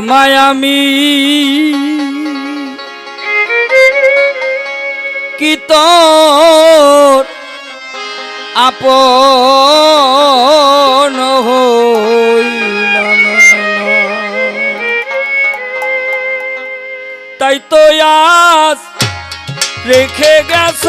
ও Miami কি তোর আপন হইলাম তাই তো আজ রেখে গেছ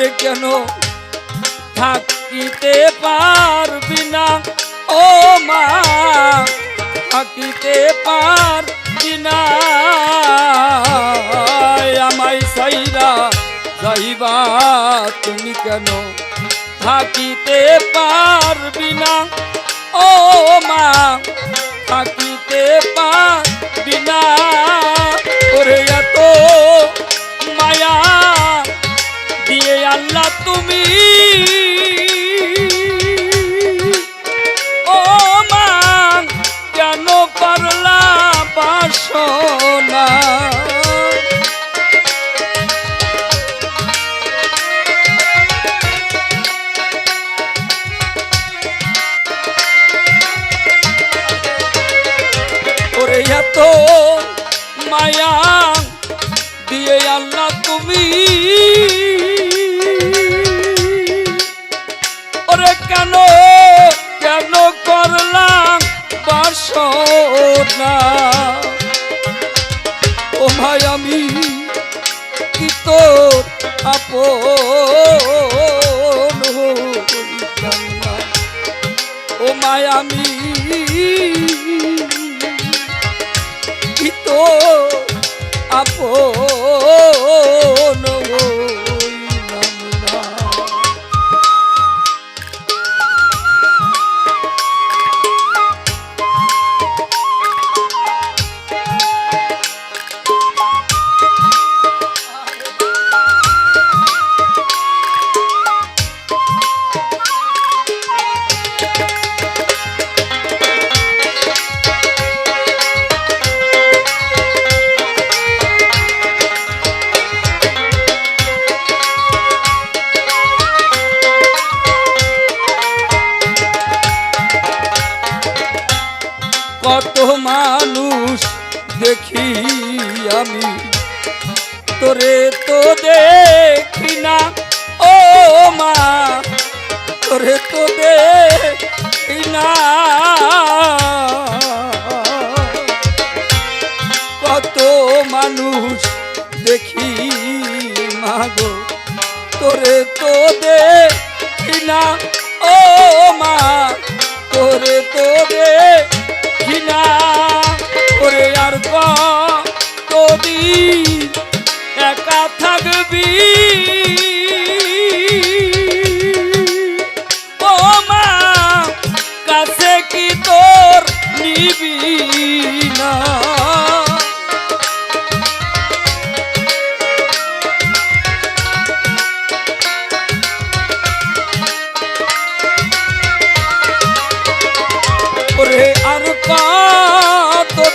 ওরে কেন থাকিতে পারবি না? ও মা, থাকিতে পারবি না? আমায় সাইরা যাইবা তুমি কেন? থাকিতে পারবি না? ও মা, থাকিতে পারবি তুমি ও আমি তো আপন আমি। তোরে তো দেখি না, ও মা। তোরে তো দেখি না। কত মানুষ দেখি মাগো তোরে তো দেখি না, ও মা। তোরে তো দেখি না। ওরে আর কদিন একা থাকবি?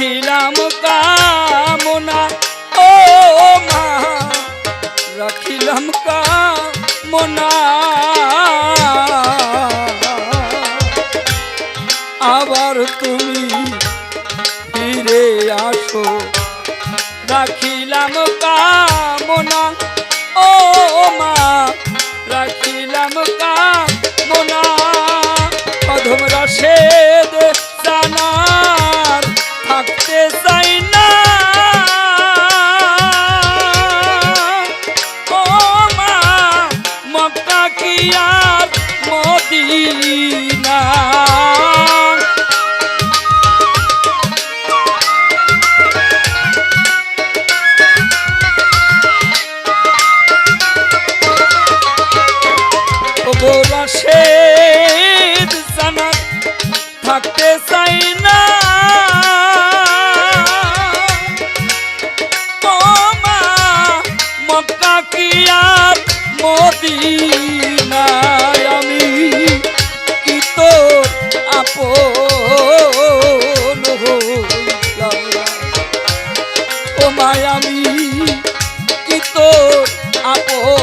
রাখিলাম কামনা। ও মা রাখিলাম কামনা। আবার তুমি আপন